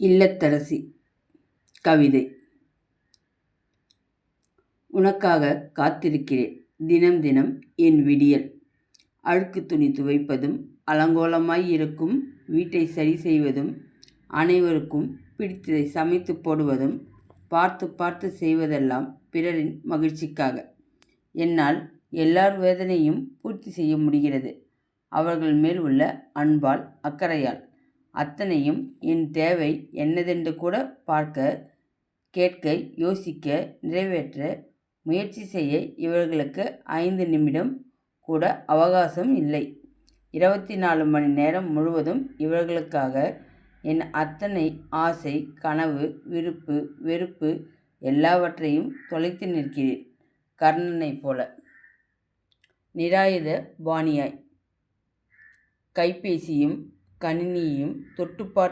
இல்லத்தரசி கவிதை. உனக்காக காத்திருக்கிறேன். தினம் தினம் என் விடியல். அழுக்கு துணி துவைப்பதும் அலங்கோலமாய் இருக்கும் வீட்டை சரி செய்வதும் அனைவருக்கும் பிடித்ததை சமைத்து போடுவதும் பார்த்து பார்த்து செய்வதெல்லாம் பிறரின் மகிழ்ச்சிக்காக. என்னால் எல்லார் வேதனையும் பூர்த்தி செய்ய முடிகிறது. அவர்கள் மேல் உள்ள அன்பால் அக்கறையால். அத்தனையும் என் தேவை என்னதென்று கூட பார்க்க கேட்க யோசிக்க நிறைவேற்ற முயற்சி செய்ய இவர்களுக்கு ஐந்து நிமிடம் கூட அவகாசம் இல்லை. இருபத்தி நாலு மணி நேரம் முழுவதும் இவர்களுக்காக என் அத்தனை ஆசை கனவு விருப்பு வெறுப்பு எல்லாவற்றையும் தொலைத்து நிற்கிறேன். கர்ணனைப் போல. நிராயுத பாணியாய். கைபேசியும் கணினியும் தொட்டு பார்த்து